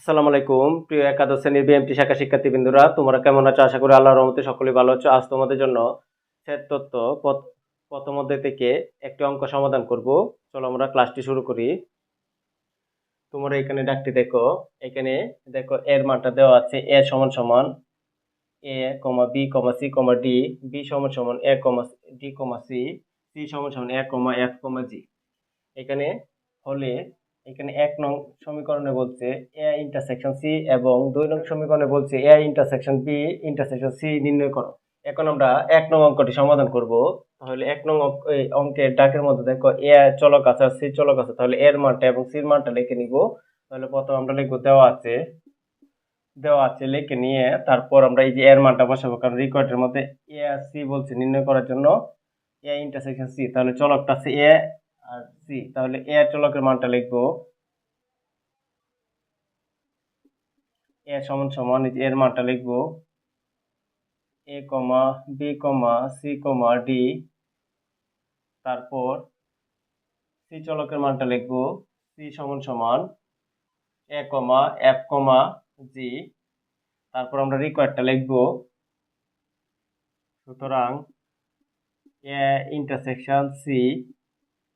আসসালামু আলাইকুম। প্রিয় একাদশ শ্রেণির বিএমটি শাখা শিক্ষার্থীবৃন্দরা, তোমরা কেমন আছো? আশা করি আল্লাহর রহমতে সকলেই ভালো আছো। আজ তোমাদের জন্য সেট তত্ত্ব প্রথম অধ্যায় থেকে একটি অঙ্ক সমাধান করব। চলো আমরা ক্লাসটি শুরু করি। তোমরা এখানে ডাকটি দেখো। এখানে দেখো, এর মানটা দেওয়া আছে এ সমান সমান A comma B comma C comma D, B সমান সমান A comma D comma C C সমান সমান এ কমা এফ কমা জি। এখানে হলে এখানে এক নং সমীকরণে বলছে এ ইন্টারসেকশন সি এবং দুই নং সমীকরণে বলছে A intersection B intersection C নির্ণয় করো। এখন আমরা এক নং অঙ্কটি সমাধান করব। তাহলে এক নং অঙ্ক- অঙ্কের ডাকের মধ্যে দেখো এ চলক আছে আর সি চলক আছে। তাহলে এর মানটা এবং সির মানটা লিখে নিব। তাহলে প্রথম আমরা লিখব দেওয়া আছে দেওয়া আছে লিখে নিয়ে তারপর আমরা এই যে এর মানটা বসাবো, কারণ রিকোয়ার্ডের মধ্যে এ আর সি বলছে নির্ণয় করার জন্য এ ইন্টারসেকশন সি তাহলে চলকটা আছে এ আর সি তাহলে এ এর চলকের মানটা লিখব। এ সমান সমান এর মানটা লিখব। A comma B comma C comma D তারপর সি চলকের মানটা লিখব। সি সমান সমান এ কমা এফ কমা জি তারপর আমরা রিকোয়ারটা লিখব। সুতরাং এ ইন্টারসেকশন সি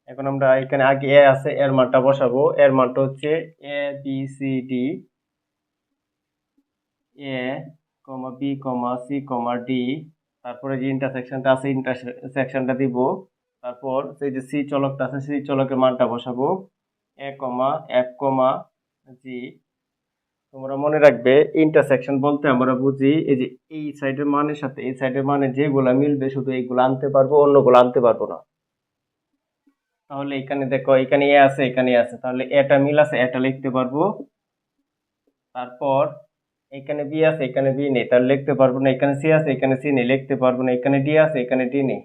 এখন আমরা এখানে আগে এ আছে, এর মানটা বসাবো। এর মানটা হচ্ছে A B C D A comma B comma C comma D তারপরে যে ইন্টারসেকশনটা আছে ইন্টারসেকশনটা দিব। তারপর সেই যে সি চলকটা আছে সি চলকের মানটা বসাবো। এ কমা এফ কমা জি তোমরা মনে রাখবে ইন্টারসেকশন বলতে আমরা বুঝি, এই যে এই সাইডের মানের সাথে, এই সাইডের মানে যেগুলা মিলবে, শুধু এইগুলো আনতে পারব, অন্যগুলো আনতে পারব না। তাহলে এখানে দেখো, এখানে এ আছে, এখানে আছে। তাহলে এটা মিল আছে এটা লিখতে পারব। তারপর এখানে বি আছে, এখানে বি নেই, তাহলে লিখতে পারব না। এখানে সি আছে, এখানে সি নেই, লিখতে পারব না। এখানে ডি আছে, এখানে ডি নেই।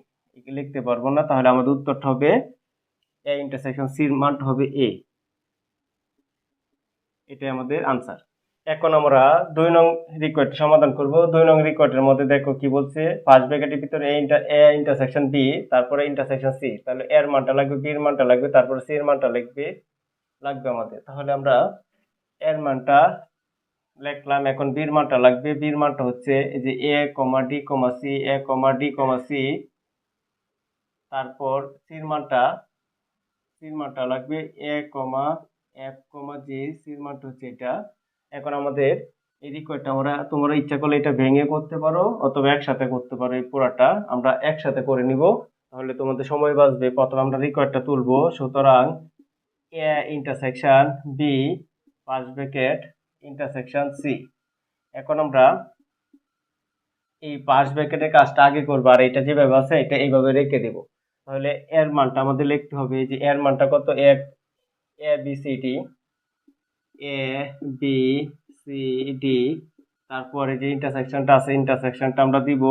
লিখতে পারব না? তাহলে আমাদের উত্তরটা হবে এ ইন্টারসেকশন সির মানটা হবে এ। এটাই আমাদের আনসার এখন আমরা দুই নং রিকোয়েড সমাধান করব। দুই নং রিকোয়েডের মধ্যে দেখো কি বলছে ফার্স্ট ব্র্যাকেটের ভিতরে A inter A intersection B তারপরে ইন্টারসেকশন সি তাহলে এর মানটা লাগবে বির মানটা লাগবে, তারপরে সি এর মানটা লাগবে লাগবে আমাদের। তাহলে আমরা এর মানটা লিখলাম, এখন বির মানটা লাগবে বির মানটা হচ্ছে এই যে A comma D comma C A comma D comma C তারপর সির মানটা সির মানটা লাগবে এ কমা এফ কমা জি সির মানটা হচ্ছে এটা। এখন আমাদের এই রিকোয়েডটা আমরা তোমরা ইচ্ছা করলে এটা ভেঙে করতে পারো অথবা একসাথে করতে পারো এই পুরাটা। আমরা একসাথে করে নিব। তাহলে তোমাদের সময় বাঁচবে। প্রথমে আমরা রিকোয়েডটা তুলবো। সুতরাং এ ইন্টারসেকশন বি পাঁচ ব্র্যাকেট ইন্টারসেকশন সি এখন আমরা এই পাঁচ ব্র্যাকেটের কাজটা আগে করব। আর এটা যেভাবে আছে, এটা এইভাবে রেখে দেব। তাহলে এর মানটা আমাদের লিখতে হবে যে এর মানটা কত? এক A B C D A B C D তারপরে যে ইন্টারসেকশনটা আছে ইন্টারসেকশনটা আমরা দিব।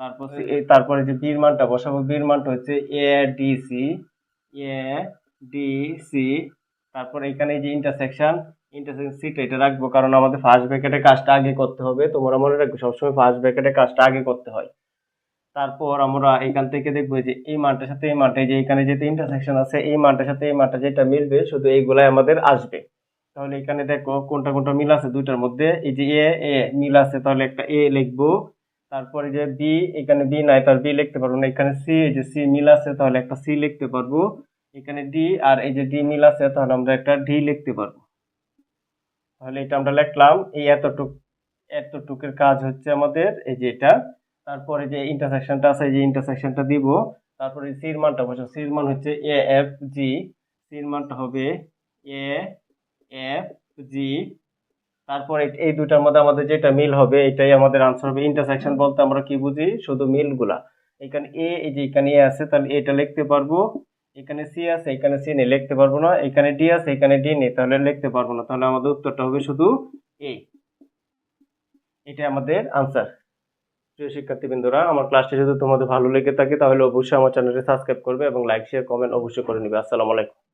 তারপর এই তারপরে যে বির মানটা বসাবো, বির মানটা হচ্ছে A D C A D C তারপর এখানে যে ইন্টারসেকশন ইন্টারসেকশন সিটা এটা রাখব কারণ আমাদের ফার্স্ট ব্র্যাকেটের কাজটা আগে করতে হবে। তোমরা মনে রাখবে, সবসময় ফার্স্ট ব্র্যাকেটের কাজটা আগে করতে হয়। তারপর আমরা এখান থেকে দেখব যে এই মানটার সাথে এই মানটা যে এখানে যেহেতু ইন্টারসেকশন আছে, এই মানটার সাথে এই মানটা যেটা মিলবে, শুধু এইগুলাই আমাদের আসবে। তাহলে এখানে দেখো কোনটা কোনটা মিল আছে দুইটার মধ্যে। এই যে এ এ মিল আছে, তাহলে একটা এ লিখব। তারপরে যে বি, এখানে বি নাই তার বি লিখতে পারব না। এখানে সি, এই যে সি মিল আছে, তাহলে একটা সি লিখতে পারব। এখানে ডি আর এই যে ডি মিল আছে, তাহলে আমরা একটা ডি লিখতে পারব। তাহলে এটা আমরা লিখলাম। এই এতটুক, এতটুকের কাজ হচ্ছে আমাদের, এই যে এটা। তারপরে যে ইন্টারসেকশনটা আছে যে ইন্টারসেকশনটা দিব। তারপরে সির মানটা বসে সির মান হচ্ছে এ, এফ, জি। সির মানটা হবে এ এফ জি তারপর এই- দুটার মধ্যে আমাদের যেটা মিল হবে, এটাই আমাদের আনসার হবে। ইন্টারসেকশন বলতে আমরা কি বুঝি? শুধু মিলগুলা। এখানে এ এই যে এখানে এ আছে, তাহলে এটা লিখতে পারব। এখানে সি আছে, এখানে সি নেই, লিখতে পারব না। এখানে ডি আছে, এখানে ডি নেই, তাহলে লিখতে পারব না। তাহলে আমাদের উত্তরটা হবে শুধু এ এটা আমাদের আনসার প্রিয় শিক্ষার্থীবৃন্দরা, আমার ক্লাসটি যদি তোমাদের ভালো লেগে থাকে, তাহলে অবশ্যই আমার চ্যানেলটি সাবস্ক্রাইব করবে এবং লাইক শেয়ার কমেন্ট অবশ্যই করে নিবে। আসসালামু আলাইকুম।